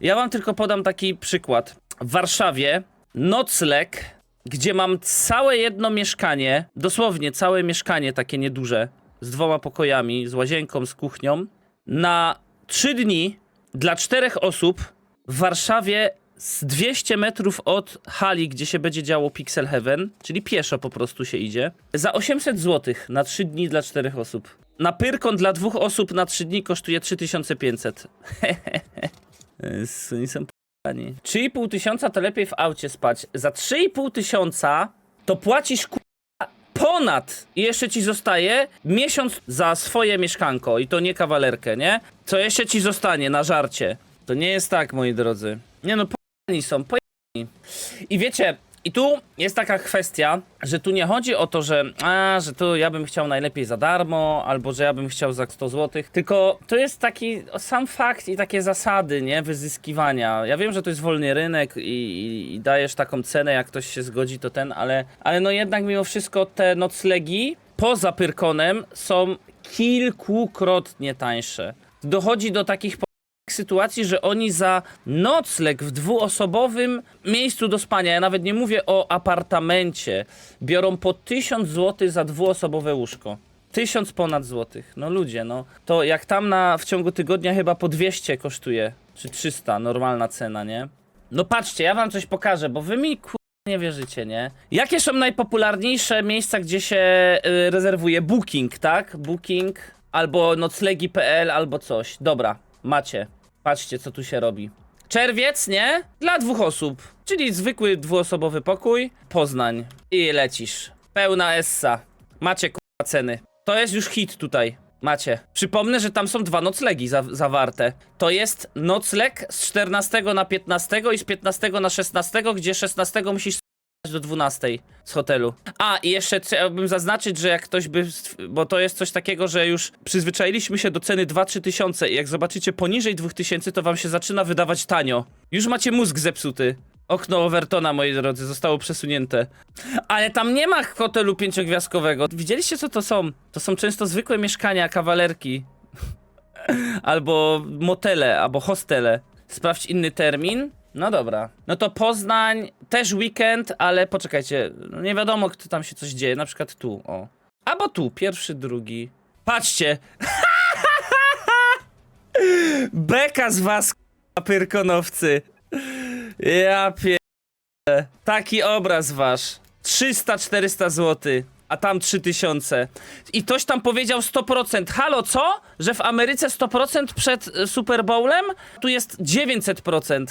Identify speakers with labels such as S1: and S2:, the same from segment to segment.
S1: Ja wam tylko podam taki przykład. W Warszawie nocleg, gdzie mam całe jedno mieszkanie, dosłownie całe mieszkanie takie nieduże, z dwoma pokojami, z łazienką, z kuchnią, na trzy dni dla czterech osób w Warszawie z 200 metrów od hali, gdzie się będzie działo Pixel Heaven, czyli pieszo po prostu się idzie, za 800 zł na 3 dni dla czterech osób. Na Pyrkon dla dwóch osób na 3 dni kosztuje 3500. Jezu, Oni są p***ani. 3,5 tysiąca to lepiej w aucie spać. Za 3,5 tysiąca to płacisz ku... ponad i jeszcze ci zostaje miesiąc za swoje mieszkanko i to nie kawalerkę, nie? Co jeszcze ci zostanie na żarcie? To nie jest tak, moi drodzy. Nie no, pojani są, pojani. I wiecie, i tu jest taka kwestia, że tu nie chodzi o to, że a, że tu ja bym chciał najlepiej za darmo, albo że ja bym chciał za 100 zł, tylko to jest taki sam fakt i takie zasady, nie, wyzyskiwania. Ja wiem, że to jest wolny rynek i, i, i dajesz taką cenę, jak ktoś się zgodzi, to ten, ale, ale no jednak mimo wszystko te noclegi poza Pyrkonem są kilkukrotnie tańsze. Dochodzi do takich sytuacji, że oni za nocleg w dwuosobowym miejscu do spania, ja nawet nie mówię o apartamencie, biorą po 1000 zł za dwuosobowe łóżko. Tysiąc ponad złotych. No ludzie, no. To jak tam na, w ciągu tygodnia chyba po 200 kosztuje, czy 300, normalna cena, nie? No patrzcie, ja wam coś pokażę, bo wy mi ku... nie wierzycie, nie? Jakie są najpopularniejsze miejsca, gdzie się y, rezerwuje Booking, tak? Booking, albo noclegi.pl, albo coś. Dobra, macie. Patrzcie, co tu się robi. Czerwiec, nie? Dla dwóch osób. Czyli zwykły dwuosobowy pokój. Poznań. I lecisz. Pełna essa. Macie k***a ceny. To jest już hit tutaj. Macie. Przypomnę, że tam są dwa noclegi za zawarte. To jest nocleg z 14 na 15 i z 15 na 16, gdzie 16 musisz do 12 z hotelu. A, i jeszcze chciałbym zaznaczyć, że jak ktoś by. Bo to jest coś takiego, że już przyzwyczailiśmy się do ceny 2-3 tysiące i jak zobaczycie poniżej 2000, to wam się zaczyna wydawać tanio. Już macie mózg zepsuty. Okno Overtona, moi drodzy, zostało przesunięte. Ale tam nie ma hotelu pięciogwiazdkowego. Widzieliście, co to są? To są często zwykłe mieszkania, kawalerki. albo motele, albo hostele. Sprawdź inny termin. No dobra. No to Poznań, też weekend, ale poczekajcie, no nie wiadomo, kto tam się coś dzieje. Na przykład tu, o. Albo tu, pierwszy, drugi. Patrzcie! Beka z was, pyrkonowcy. Ja pie... Taki obraz wasz. 300-400 zł, a tam 3000. I ktoś tam powiedział 100%. Halo, co? Że w Ameryce 100% przed e, Super Bowlem? Tu jest 900%.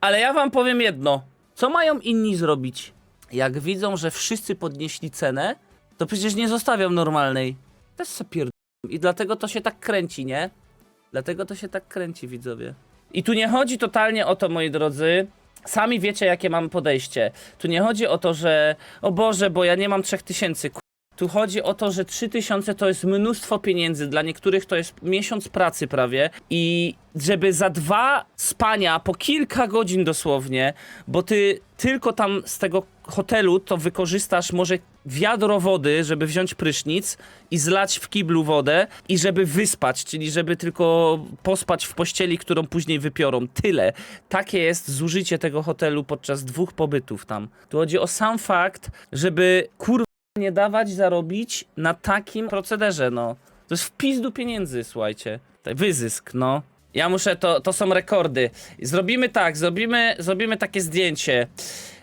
S1: Ale ja wam powiem jedno. Co mają inni zrobić? Jak widzą, że wszyscy podnieśli cenę, to przecież nie zostawią normalnej. Też se pierd... I dlatego to się tak kręci, nie? Dlatego to się tak kręci, widzowie. I tu nie chodzi totalnie o to, moi drodzy. Sami wiecie, jakie mam podejście. Tu nie chodzi o to, że o Boże, bo ja nie mam 3000. Ku- Tu chodzi o to, że 3000 to jest mnóstwo pieniędzy. Dla niektórych to jest miesiąc pracy prawie. I żeby za dwa spania po kilka godzin dosłownie, bo ty tylko tam z tego hotelu to wykorzystasz może wiadro wody, żeby wziąć prysznic i zlać w kiblu wodę i żeby wyspać, czyli żeby tylko pospać w pościeli, którą później wypiorą. Tyle. Takie jest zużycie tego hotelu podczas dwóch pobytów tam. Tu chodzi o sam fakt, żeby kurwa nie dawać zarobić na takim procederze, no. To jest wpis do pieniędzy, słuchajcie. Wyzysk, no. Ja muszę, to, to są rekordy. Zrobimy tak, zrobimy, zrobimy takie zdjęcie.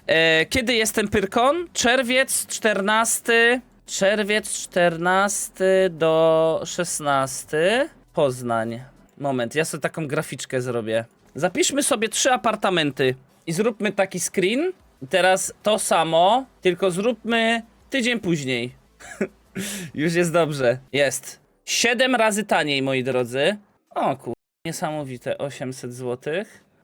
S1: E, kiedy jest ten Pyrkon? Czerwiec 14, czerwiec 14 do 16. Poznań. Moment, ja sobie taką graficzkę zrobię. Zapiszmy sobie trzy apartamenty i zróbmy taki screen. I teraz to samo, tylko zróbmy tydzień później. Już jest dobrze. Jest. 7 razy taniej, moi drodzy. O kur... Niesamowite. 800 zł.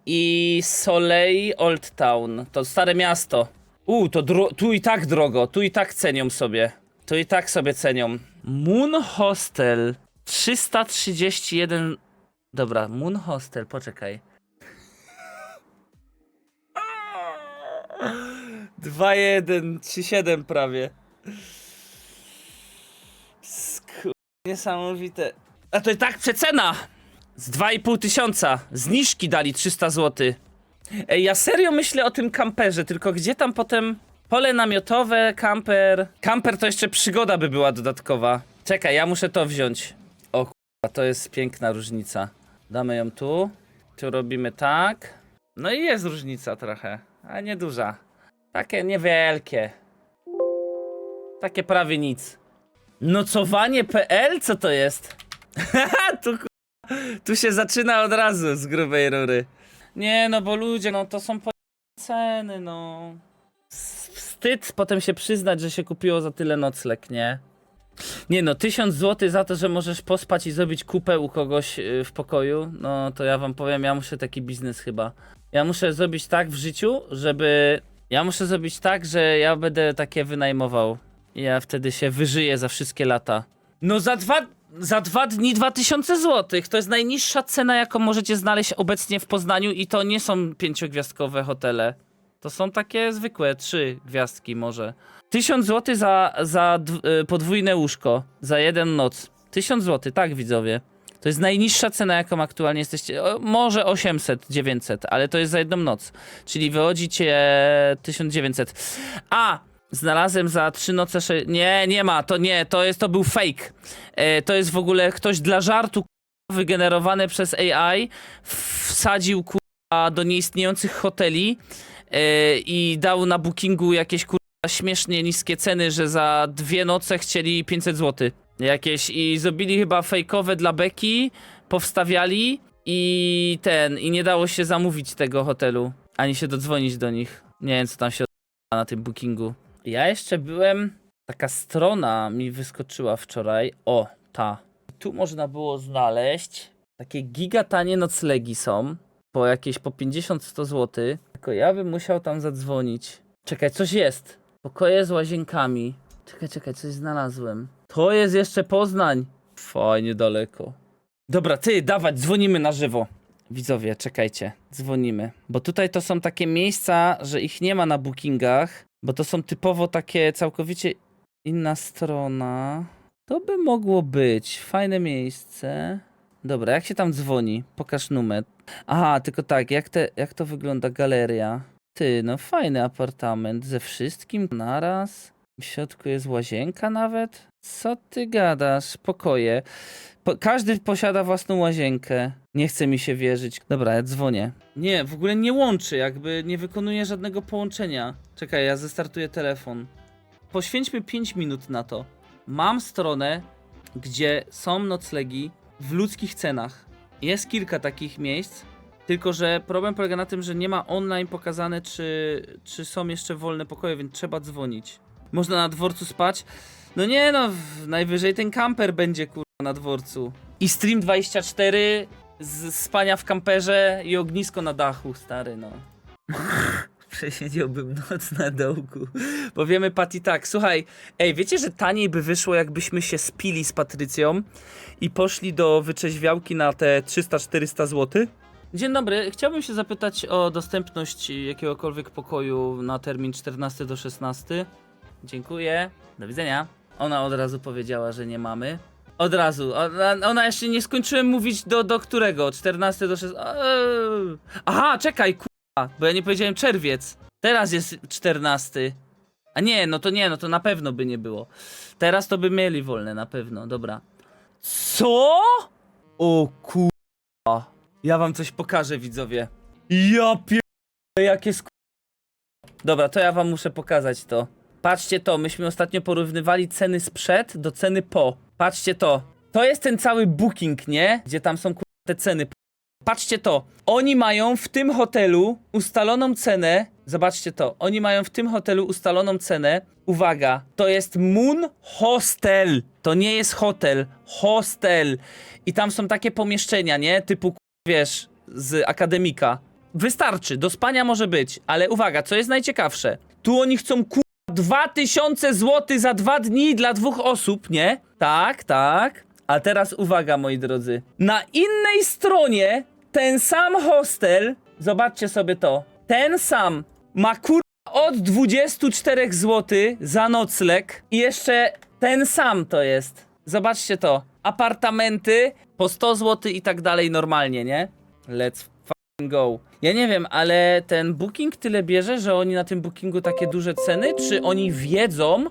S1: I Soleil Old Town. To stare miasto. U, to tu i tak drogo. Tu i tak cenią sobie. Tu i tak sobie cenią. Moon Hostel. 331... Dobra, Moon Hostel, poczekaj. 2-1, 3-7 prawie. Sku... Niesamowite. A to i tak przecena! Z 2,5 tysiąca. Zniżki dali 300 zł. Ej, ja serio myślę o tym kamperze, tylko gdzie tam potem pole namiotowe, kamper. Kamper to jeszcze przygoda by była dodatkowa. Czekaj, ja muszę to wziąć. O kurwa, to jest piękna różnica. Damy ją tu. Tu robimy tak. No i jest różnica trochę, a nie duża. Takie niewielkie. Takie prawie nic. Nocowanie.pl? Co to jest? Haha, tu, tu się zaczyna od razu z grubej rury. Nie no, bo ludzie, no to są po... ceny, no. Wstyd potem się przyznać, że się kupiło za tyle nocleg, nie? Nie no, tysiąc złotych za to, że możesz pospać i zrobić kupę u kogoś y, w pokoju, no to ja wam powiem, ja muszę taki biznes chyba. Ja muszę zrobić tak w życiu, żeby... Ja muszę zrobić tak, że ja będę takie wynajmował. I ja wtedy się wyżyję za wszystkie lata. No za dwa, za dwa dni 2000 złotych. To jest najniższa cena, jaką możecie znaleźć obecnie w Poznaniu i to nie są pięciogwiazdkowe hotele. To są takie zwykłe, trzy gwiazdki może. 1000 zł za, za y, podwójne łóżko, za jeden noc. 1000 zł, tak widzowie. To jest najniższa cena, jaką aktualnie jesteście. Może 800, 900, ale to jest za jedną noc. Czyli wychodzicie 1900. A! Znalazłem za trzy noce. Sze... Nie, nie ma, to nie, to jest to był fake. E, to jest w ogóle ktoś dla żartu k***a, wygenerowany przez AI wsadził kurwa do nieistniejących hoteli e, i dał na bookingu jakieś kurwa śmiesznie niskie ceny, że za dwie noce chcieli 500 zł. Jakieś i zrobili chyba fejkowe dla Beki, powstawiali i ten, i nie dało się zamówić tego hotelu, ani się dodzwonić do nich. Nie wiem co tam się odbywa na tym bookingu. Ja jeszcze byłem, taka strona mi wyskoczyła wczoraj, o, ta. Tu można było znaleźć takie gigatanie noclegi są, po jakieś po 50-100 zł. Tylko ja bym musiał tam zadzwonić. Czekaj, coś jest. Pokoje z łazienkami. Czekaj, czekaj, coś znalazłem. To jest jeszcze Poznań. Fajnie daleko. Dobra, ty, dawać, dzwonimy na żywo. Widzowie, czekajcie, dzwonimy. Bo tutaj to są takie miejsca, że ich nie ma na bookingach, bo to są typowo takie całkowicie inna strona. To by mogło być fajne miejsce. Dobra, jak się tam dzwoni? Pokaż numer. Aha, tylko tak, jak, te, jak to wygląda galeria? Ty, no fajny apartament, ze wszystkim naraz. W środku jest łazienka nawet. Co ty gadasz? Pokoje. Po, każdy posiada własną łazienkę. Nie chce mi się wierzyć. Dobra, ja dzwonię. Nie, w ogóle nie łączy, jakby nie wykonuje żadnego połączenia. Czekaj, ja zestartuję telefon. Poświęćmy 5 minut na to. Mam stronę, gdzie są noclegi w ludzkich cenach. Jest kilka takich miejsc, tylko że problem polega na tym, że nie ma online pokazane, czy, czy są jeszcze wolne pokoje, więc trzeba dzwonić. Można na dworcu spać? No nie no, najwyżej ten kamper będzie kurwa na dworcu. I stream 24 z spania w kamperze i ognisko na dachu, stary no. Przesiedziałbym noc na dołku. Powiemy Patty tak, słuchaj, ej, wiecie, że taniej by wyszło, jakbyśmy się spili z Patrycją i poszli do wyczeźwiałki na te 300-400 zł? Dzień dobry, chciałbym się zapytać o dostępność jakiegokolwiek pokoju na termin 14 do 16. Dziękuję, do widzenia. Ona od razu powiedziała, że nie mamy. Od razu, ona, ona jeszcze nie skończyłem mówić do, do którego, 14 do 16. Eee. Aha, czekaj, a, bo ja nie powiedziałem czerwiec. Teraz jest 14. A nie, no to nie, no to na pewno by nie było. Teraz to by mieli wolne, na pewno, dobra. Co? O kurwa. Ja wam coś pokażę, widzowie. Ja pier... jakie sk... Dobra, to ja wam muszę pokazać to. Patrzcie to, myśmy ostatnio porównywali ceny sprzed do ceny po. Patrzcie to. To jest ten cały booking, nie? Gdzie tam są te ceny Patrzcie to. Oni mają w tym hotelu ustaloną cenę. Zobaczcie to. Oni mają w tym hotelu ustaloną cenę. Uwaga, to jest Moon Hostel. To nie jest hotel. Hostel. I tam są takie pomieszczenia, nie? Typu, wiesz, z akademika. Wystarczy, do spania może być, ale uwaga, co jest najciekawsze? Tu oni chcą ku 2000 zł za dwa dni dla dwóch osób, nie? Tak, tak. A teraz uwaga, moi drodzy. Na innej stronie ten sam hostel, zobaczcie sobie to, ten sam ma kur... od 24 zł za nocleg i jeszcze ten sam to jest. Zobaczcie to. apartamenty po 100 zł i tak dalej normalnie, nie? Let's go. Ja nie wiem, ale ten booking tyle bierze, że oni na tym bookingu takie duże ceny, czy oni wiedzą,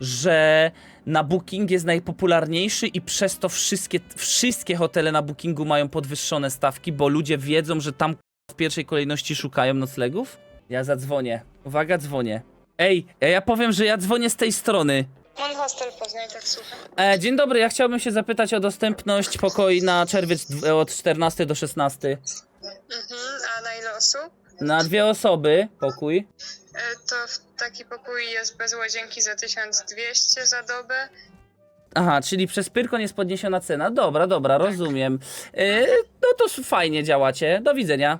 S1: że na booking jest najpopularniejszy i przez to wszystkie, wszystkie hotele na bookingu mają podwyższone stawki, bo ludzie wiedzą, że tam w pierwszej kolejności szukają noclegów? Ja zadzwonię. Uwaga, dzwonię. Ej, ja powiem, że ja dzwonię z tej strony.
S2: Mon Hostel Poznań, tak słucham.
S1: E, dzień dobry, ja chciałbym się zapytać o dostępność pokoi na czerwiec od 14 do 16.
S2: Mhm, a na ile osób?
S1: Na dwie osoby pokój.
S2: E, To w taki pokój jest bez łazienki za 1200 za dobę.
S1: Aha, czyli przez Pyrkon jest podniesiona cena. Dobra, dobra, rozumiem. E, no to s- fajnie działacie. Do widzenia.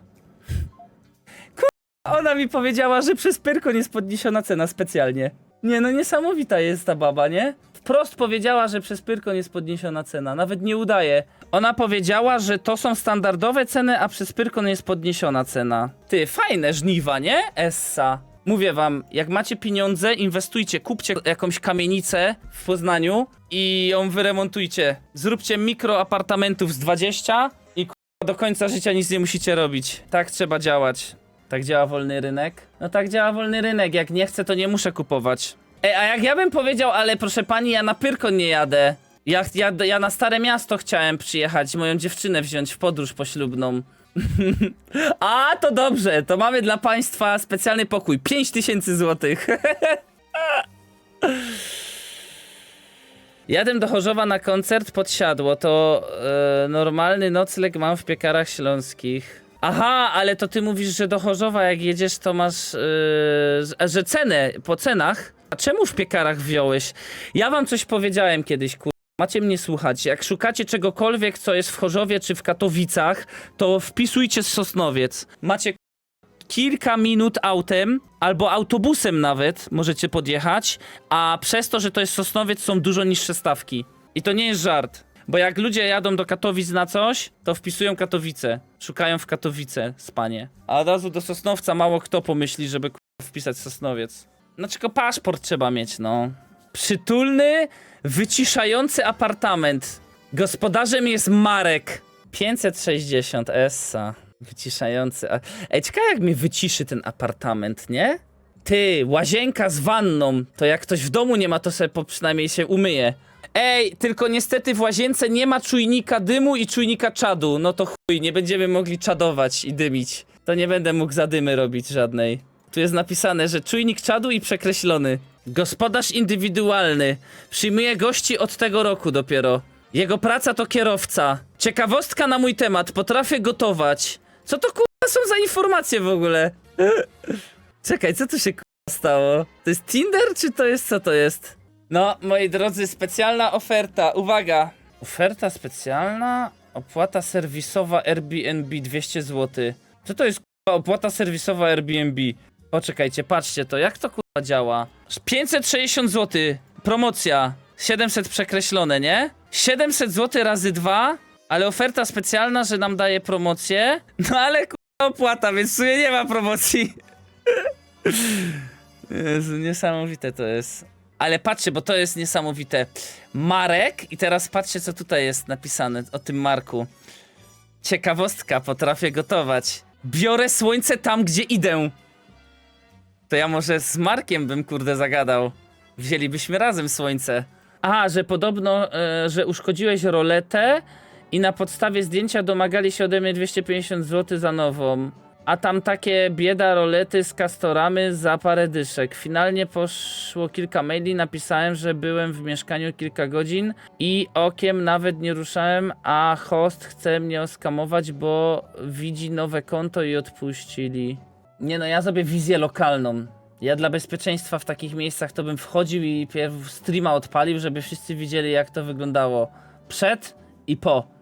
S1: Kur... Ona mi powiedziała, że przez Pyrkon jest podniesiona cena specjalnie. Nie, no niesamowita jest ta baba, nie? Wprost powiedziała, że przez Pyrkon jest podniesiona cena. Nawet nie udaje. Ona powiedziała, że to są standardowe ceny, a przez Pyrkon jest podniesiona cena. Ty, fajne żniwa, nie? Essa. Mówię wam, jak macie pieniądze, inwestujcie, kupcie jakąś kamienicę w Poznaniu i ją wyremontujcie. Zróbcie mikroapartamentów z 20 i do końca życia nic nie musicie robić. Tak trzeba działać. Tak działa wolny rynek? No tak działa wolny rynek. Jak nie chcę, to nie muszę kupować. Ej, a jak ja bym powiedział, ale proszę pani, ja na Pyrkon nie jadę. Ja, ja, ja na Stare Miasto chciałem przyjechać, moją dziewczynę wziąć w podróż poślubną. A, to dobrze, to mamy dla państwa specjalny pokój. 5000 złotych. Jadę do Chorzowa na koncert pod siadło. To e, normalny nocleg mam w piekarach śląskich. Aha, ale to ty mówisz, że do Chorzowa jak jedziesz, to masz. e, że cenę po cenach. A czemu w piekarach wziąłeś? Ja wam coś powiedziałem kiedyś, kur. Macie mnie słuchać. Jak szukacie czegokolwiek, co jest w Chorzowie czy w Katowicach, to wpisujcie Sosnowiec. Macie kilka minut autem albo autobusem nawet możecie podjechać, a przez to, że to jest Sosnowiec są dużo niższe stawki. I to nie jest żart. Bo jak ludzie jadą do Katowic na coś, to wpisują Katowice. Szukają w Katowice spanie. A od razu do Sosnowca mało kto pomyśli, żeby wpisać Sosnowiec. No tylko paszport trzeba mieć, no. Przytulny, wyciszający apartament. Gospodarzem jest Marek. 560 Essa. Wyciszający. Ej, ciekawe jak mnie wyciszy ten apartament, nie? Ty, łazienka z wanną. To jak ktoś w domu nie ma, to sobie po przynajmniej się umyje. Ej, tylko niestety w łazience nie ma czujnika dymu i czujnika czadu. No to chuj, nie będziemy mogli czadować i dymić. To nie będę mógł zadymy robić żadnej. Tu jest napisane, że czujnik czadu i przekreślony. Gospodarz indywidualny. Przyjmuje gości od tego roku dopiero. Jego praca to kierowca. Ciekawostka na mój temat. Potrafię gotować. Co to kurwa są za informacje w ogóle? Czekaj, co tu się kurwa stało? To jest Tinder, czy to jest co to jest? No, moi drodzy, specjalna oferta. Uwaga. Oferta specjalna? Opłata serwisowa Airbnb 200 zł. Co to jest kurwa opłata serwisowa Airbnb? Poczekajcie, patrzcie to, jak to kurwa działa? 560 zł. Promocja. 700 przekreślone, nie? 700 zł razy 2, ale oferta specjalna, że nam daje promocję. No ale kurwa opłata, więc w sumie nie ma promocji. Jezu, niesamowite to jest. Ale patrzcie, bo to jest niesamowite. Marek, i teraz patrzcie, co tutaj jest napisane o tym Marku. Ciekawostka, potrafię gotować. Biorę słońce tam, gdzie idę. To ja może z Markiem bym kurde zagadał. Wzięlibyśmy razem słońce. Aha, że podobno, e, że uszkodziłeś roletę i na podstawie zdjęcia domagali się ode mnie 250 zł za nową. A tam takie bieda rolety z kastoramy za parę dyszek. Finalnie poszło kilka maili, napisałem, że byłem w mieszkaniu kilka godzin i okiem nawet nie ruszałem, a host chce mnie oskamować, bo widzi nowe konto i odpuścili. Nie no, ja zrobię wizję lokalną. Ja dla bezpieczeństwa w takich miejscach to bym wchodził i pierw streama odpalił, żeby wszyscy widzieli jak to wyglądało przed i po.